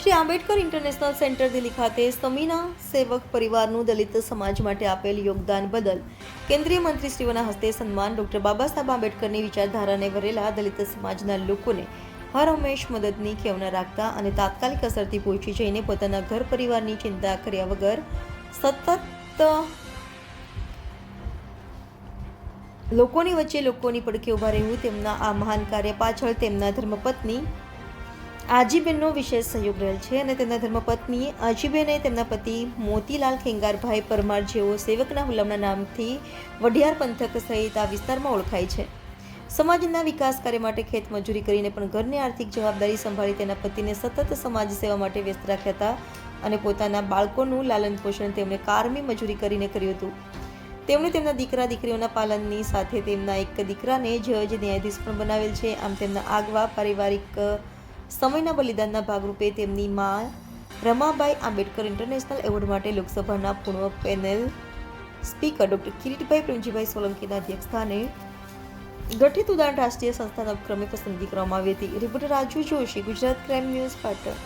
Ambedkar international centre Delhi ખાતે સમીના સેવક પરિવારનું દલિત સમાજ માટે આપેલ યોગદાન બદલ કેન્દ્રીય મંત્રીશ્રીઓના હસ્તે સન્માન ડૉક્ટર બાબા સાહેબ આંબેડકરની વિચારધારાને ભરેલા દલિત સમાજના લોકોને હર હંમેશ મદદની ખેવના રાખતા અને તાત્કાલિક અસરથી પહોંચી જઈને પોતાના ઘર પરિવારની ચિંતા કર્યા વગર સતત લોકોની વચ્ચે લોકોની પડખે ઊભા રહેવું તેમના આ મહાન કાર્ય પાછળ તેમના ધર્મપત્ની આજીબેનનો વિશેષ સહયોગ રહેલ છે અને તેમના ધર્મપત્ની આજીબેને તેમના પતિ મોતીલાલ ખેંગારભાઈ પરમાર જેઓ સેવકના હુલામના નામથી વઢિયાર પંથક સહિત આ વિસ્તારમાં ઓળખાય છે. સમાજના વિકાસ કાર્ય માટે ખેત મજૂરી કરીને પણ ઘરની આર્થિક જવાબદારી સંભાળી તેના પતિને સતત સમાજ સેવા માટે વ્યસ્ત રાખ્યા હતા અને પોતાના બાળકોનું લાલન પોષણ તેમણે કારમી મજૂરી કરીને કર્યું હતું. તેમણે તેમના દીકરા દીકરીઓના પાલનની સાથે તેમના એક દીકરાને જજ ન્યાયાધીશ પણ બનાવેલ છે. આમ તેમના આગવા પારિવારિક સમયના બલિદાનના ભાગરૂપે તેમની મા રમાબાઈ આંબેડકર ઇન્ટરનેશનલ એવોર્ડ માટે લોકસભાના પૂર્વ panel speaker doctor Kiritbhai Premjibhai સોલંકીના અધ્યક્ષસ્થાને ગઠિત ઉદાહરણ રાષ્ટ્રીય સંસ્થાના ઉપક્રમે પસંદગી કરવામાં આવી હતી. Reporter Raju Joshi, Gujarat crime news, Patan.